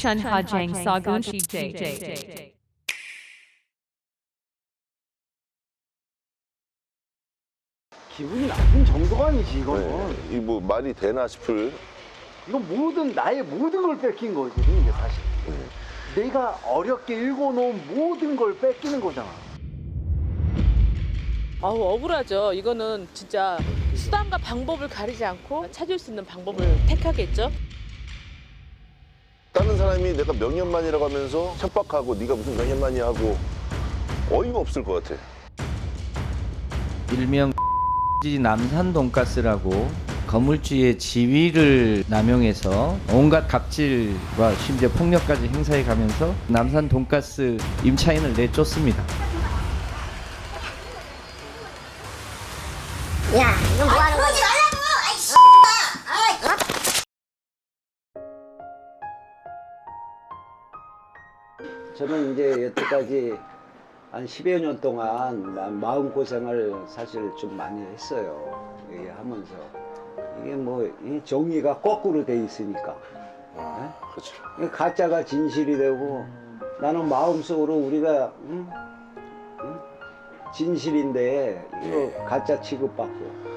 Chun Hajang Sagun J. 기분이 나쁜 정도가 아니지 이거는 네. 이뭐 말이 되나 싶을 이건 모든 나의 모든 걸 뺏긴 거거든 이게 사실 네. 내가 어렵게 읽어놓은 모든 걸 뺏기는 거잖아 아우 억울하죠. 이거는 진짜 수단과 방법을 가리지 않고 찾을 수 있는 방법을 택하겠죠. 사람이 내가 명년만이라고 하면서 협박하고 네가 무슨 명년만이 하고 어이가 없을 것 같아. 일명 남산 돈가스라고 건물주의 지위를 남용해서 온갖 갑질과 심지어 폭력까지 행사해 가면서 남산 돈가스 임차인을 내쫓습니다. 야, 이거 뭐 하는 거야? 저는 이제 여태까지 한 10여 년 동안 마- 마음고생을 사실 좀 많이 했어요. 이게 하면서. 이게 뭐, 이 정의가 거꾸로 돼 있으니까. 그렇죠. 이 가짜가 진실이 되고 나는 마음속으로 우리가, 응? 응? 진실인데, 이거 가짜 취급받고.